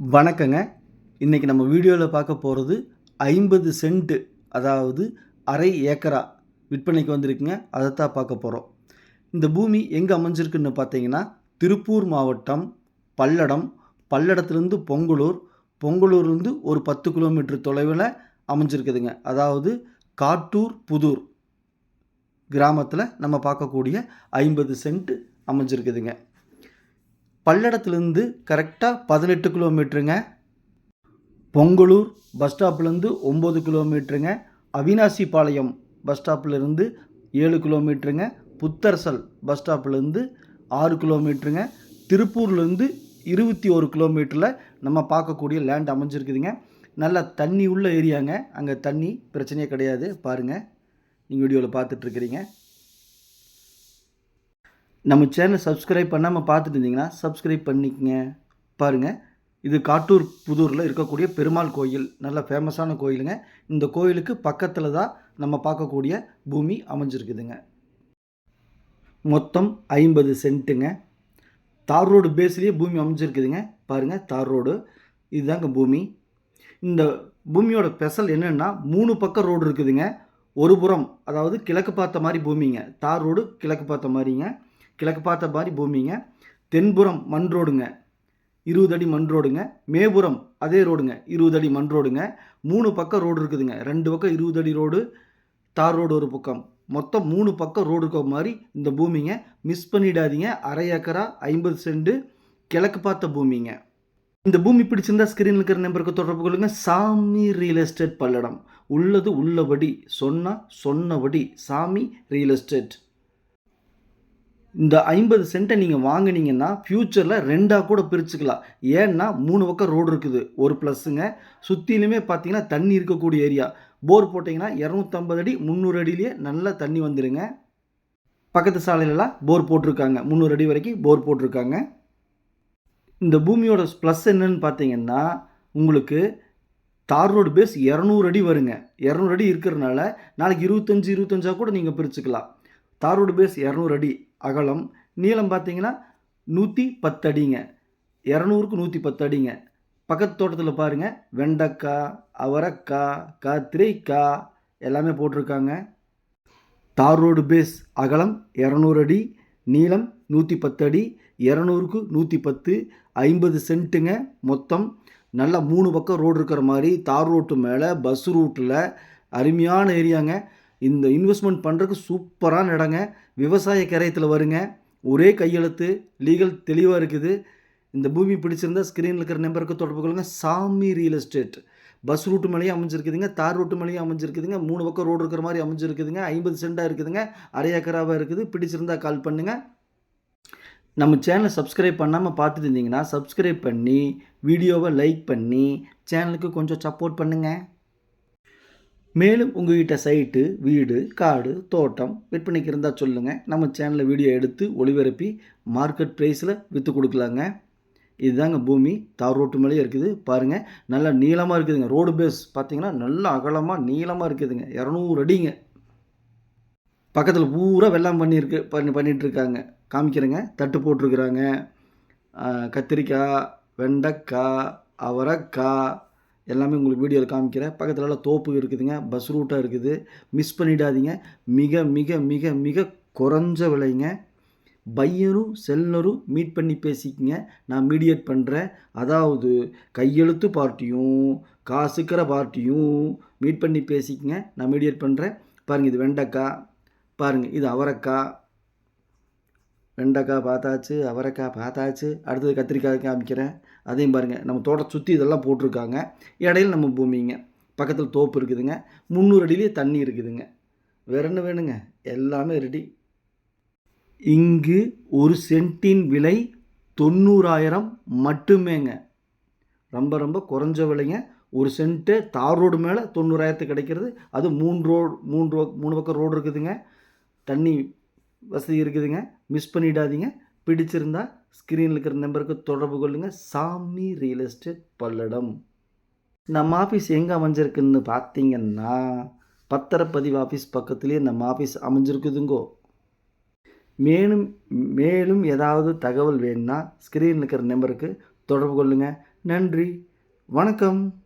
வணக்கங்க. இன்றைக்கி நம்ம வீடியோவில் பார்க்க போகிறது ஐம்பது சென்ட்டு அதாவது அரை ஏக்கரா விற்பனைக்கு வந்திருக்குங்க. அதைத்தான் பார்க்க போகிறோம் இந்த பூமி எங்கே அமைஞ்சிருக்குன்னு பார்த்தீங்கன்னா திருப்பூர் மாவட்டம் பல்லடம். பல்லடத்துலேருந்து பொங்கலூர். பொங்கலூர்லேருந்து ஒரு பத்து கிலோமீட்டர் தொலைவில் அமைஞ்சிருக்குதுங்க. அதாவது காட்டூர் புதூர் கிராமத்தில் நம்ம பார்க்கக்கூடிய ஐம்பது சென்ட் அமைஞ்சிருக்குதுங்க. பல்லடத்துலேருந்து கரெக்டாக பதினெட்டு கிலோமீட்டருங்க பொங்கலூர் பஸ் ஸ்டாப்லேருந்து ஒம்பது கிலோமீட்டருங்க அவினாசி பாளையம் பஸ் ஸ்டாப்லேருந்து ஏழு கிலோமீட்டருங்க புத்தரசல் பஸ் ஸ்டாப்லேருந்து ஆறு கிலோமீட்டருங்க திருப்பூர்லேருந்து இருபத்தி ஒரு கிலோமீட்டரில் நம்ம பார்க்கக்கூடிய லேண்ட் அமைஞ்சிருக்குதுங்க. நல்ல தண்ணி உள்ள ஏரியாங்க. அங்கே தண்ணி பிரச்சனையே கிடையாது. பாருங்கள் நீங்கள் வீடியோவில் பார்த்துட்ருக்குறீங்க நம்ம சேனலை சப்ஸ்கிரைப் பண்ணாமல் பார்த்துட்டு இருந்தீங்கன்னா சப்ஸ்கிரைப் பண்ணிக்கங்க. பாருங்கள் இது காட்டூர் புதூரில் இருக்கக்கூடிய பெருமாள் கோயில். நல்ல ஃபேமஸான கோயிலுங்க. இந்த கோயிலுக்கு பக்கத்தில் தான் நம்ம பார்க்கக்கூடிய பூமி அமைஞ்சிருக்குதுங்க. மொத்தம் ஐம்பது சென்ட்டுங்க. தார் ரோடு பேஸ்லேயே பூமி அமைஞ்சிருக்குதுங்க. பாருங்கள் தார் ரோடு. இதுதாங்க பூமி. இந்த பூமியோட ஸ்பெஷல் என்னென்னா மூணு பக்கம் ரோடு இருக்குதுங்க. ஒரு புறம் அதாவது கிழக்கு பார்த்த மாதிரி பூமிங்க. தார் ரோடு கிழக்கு பார்த்த மாதிரிங்க. கிழக்கு பார்த்த மாதிரி பூமிங்க. தென்புறம் மண் ரோடுங்க. இருபது அடி மண் ரோடுங்க. மேபுறம் அதே ரோடுங்க. இருபது அடி மண் ரோடுங்க. மூணு பக்கம் ரோடு இருக்குதுங்க. ரெண்டு பக்கம் இருபது அடி ரோடு தார் ரோடு ஒரு பக்கம். மொத்தம் மூணு பக்கம் ரோடு இருக்க மாதிரி இந்த பூமிங்க. மிஸ் பண்ணிடாதீங்க. அரை ஏக்கரா ஐம்பது சென்ட்டு கிழக்கு பார்த்த பூமிங்க. இந்த பூமி பிடிச்சிருந்தா ஸ்க்ரீனில் இருக்கிற நம்பருக்கு தொடர்பு கொள்ளுங்க. சாமி ரியல் எஸ்டேட் பல்லடம். உள்ளது உள்ளபடி சொன்னால் சொன்னபடி சாமி ரியல் எஸ்டேட் இந்த ஐம்பது சென்ட்டை நீங்கள் வாங்குனீங்கன்னா ஃப்யூச்சரில் ரெண்டாக கூட பிரிச்சுக்கலாம். ஏன்னா மூணு பக்கம் ரோடு இருக்குது. ஒரு ப்ளஸ்ஸுங்க சுற்றிலுமே பார்த்தீங்கன்னா தண்ணி இருக்கக்கூடிய ஏரியா போர் போட்டிங்கன்னா இரநூத்தம்பது அடி முந்நூறு அடியிலேயே நல்லா தண்ணி வந்துடுங்க பக்கத்து சாலையிலலாம் போர் போட்டிருக்காங்க. முந்நூறு அடி வரைக்கும் போர் போட்டிருக்காங்க. இந்த பூமியோட ப்ளஸ் என்னன்னு பார்த்தீங்கன்னா உங்களுக்கு தார் ரோடு பேஸ் இரநூறு அடி வருங்க. இரநூறு அடி இருக்கிறனால நாளைக்கு இருபத்தஞ்சி இருபத்தஞ்சா கூட நீங்கள் பிரிச்சுக்கலாம். தார் ரோடு பேஸ் இரநூறு அடி அகலம். நீளம் பார்த்தீங்கன்னா நூற்றி பத்து அடிங்க. இரநூறுக்கு நூற்றி பத்து அடிங்க. பக்கத்து தோட்டத்தில் பாருங்கள் வெண்டைக்காய் அவரைக்காய் கத்திரிக்காய் எல்லாமே போட்டிருக்காங்க. தார் ரோடு பேஸ் அகலம் இரநூறு அடி நீளம் நூற்றி பத்து அடி இரநூறுக்கு நூற்றி பத்து ஐம்பது சென்ட்டுங்க மொத்தம். நல்லா மூணு பக்கம் ரோடு இருக்கிற மாதிரி தார் ரோட்டு மேலே பஸ் ரூட்டில் அருமையான ஏரியாங்க இந்த இன்வெஸ்ட்மெண்ட் பண்ணுறதுக்கு சூப்பரான இடங்க. விவசாய கரையத்தில் வருங்க. ஒரே கையெழுத்து லீகல் தெளிவாக இருக்குது. இந்த பூமி பிடிச்சிருந்தா ஸ்க்ரீனில் இருக்கிற நம்பருக்கு தொடர்பு கொள்ளுங்க. சாமி ரியல் எஸ்டேட் பஸ் ரூட்டு மேலேயும் அமைஞ்சிருக்குதுங்க. தார் ரூட்டு மேலேயும் அமைஞ்சிருக்குதுங்க. மூணு பக்கம் ரோடு இருக்கிற மாதிரி அமைஞ்சிருக்குதுங்க. ஐம்பது சென்டாக இருக்குதுங்க. அரை ஏக்கராவாக இருக்குது. பிடிச்சிருந்தால் கால் பண்ணுங்கள் நம்ம சேனலை சப்ஸ்கிரைப் பண்ணாமல் பார்த்துட்டு இருந்தீங்கன்னா சப்ஸ்கிரைப் பண்ணி வீடியோவை லைக் பண்ணி சேனலுக்கு கொஞ்சம் சப்போர்ட் பண்ணுங்கள் மேலும் உங்ககிட்ட சைட்டு வீடு காடு தோட்டம் விற்பனைக்கு இருந்தால் சொல்லுங்கள் நம்ம சேனலில் வீடியோ எடுத்து ஒளிபரப்பி மார்க்கெட் ப்ரைஸில் விற்று கொடுக்கலாங்க. இதுதாங்க பூமி. தார் ரோட்டு மேலேயே இருக்குது. பாருங்கள் நல்லா நீளமாக இருக்குதுங்க. ரோடு பேஸ் பார்த்தீங்கன்னா நல்லா அகலமாக நீளமாக இருக்குதுங்க. இரநூறு அடிங்க. பக்கத்தில் பூரா வெள்ளம் பண்ணியிருக்கு பண்ணி பண்ணிகிட்ருக்காங்க காமிக்கிறேங்க. தட்டு போட்டிருக்குறாங்க. கத்திரிக்காய் வெண்டைக்காய் அவரைக்காய் எல்லாமே உங்களுக்கு வீடியோவில் காமிக்கிறேன். பக்கத்தில் எல்லாம் தோப்பு இருக்குதுங்க. பஸ் ரூட்டாக இருக்குது. மிஸ் பண்ணிடாதீங்க. மிக மிக மிக மிக குறைஞ்ச விலைங்க. பையரும் செல்லரும் மீட் பண்ணி பேசிக்கங்க. நான் மீடியேட் பண்ணுறேன் அதாவது கையெழுத்து பார்ட்டியும் காசுக்கிற பார்ட்டியும் மீட் பண்ணி பேசிக்கங்க. நான் மீடியேட் பண்ணுறேன் பாருங்கள் இது வெண்டைக்காய். பாருங்கள் இது அவரைக்காய். வெண்டைக்காய் பார்த்தாச்சு அவரைக்காய் பார்த்தாச்சு அடுத்தது கத்திரிக்காய் காமிக்கிறேன். அதையும் பாருங்கள் நம்ம தோட்டத்தை சுற்றி இதெல்லாம் போட்டிருக்காங்க. இடையில நம்ம பூமிங்க. பக்கத்தில் தோப்பு இருக்குதுங்க. முந்நூறு அடியிலேயே தண்ணி இருக்குதுங்க. வேற என்ன வேணுங்க? எல்லாமே ரெடி இங்கு ஒரு சென்ட்டின் விலை தொண்ணூறாயிரம் மட்டுமேங்க. ரொம்ப ரொம்ப குறைஞ்ச விலைங்க. ஒரு சென்ட்டு தார் ரோடு மேலே தொண்ணூறாயிரத்துக்கு கிடைக்கிறது. அது மூணு ரோடு மூணு ரோ மூணு பக்கம் ரோடு இருக்குதுங்க. தண்ணி வசதி இருக்குதுங்க. மிஸ் பண்ணிடாதீங்க. பிடிச்சிருந்தா ஸ்க்ரீனில் இருக்கிற நம்பருக்கு தொடர்பு கொள்ளுங்கள் சாமி ரியல் எஸ்டேட் பல்லடம். நம்ம ஆஃபீஸ் எங்கே அமைஞ்சிருக்குன்னு பார்த்தீங்கன்னா பத்திரப்பதிவு ஆஃபீஸ் பக்கத்துலேயே நம்ம ஆஃபீஸ் அமைஞ்சிருக்குதுங்கோ. மேலும் மேலும் ஏதாவது தகவல் வேணும்னா ஸ்க்ரீனில் இருக்கிற நம்பருக்கு தொடர்பு கொள்ளுங்கள் நன்றி. வணக்கம்.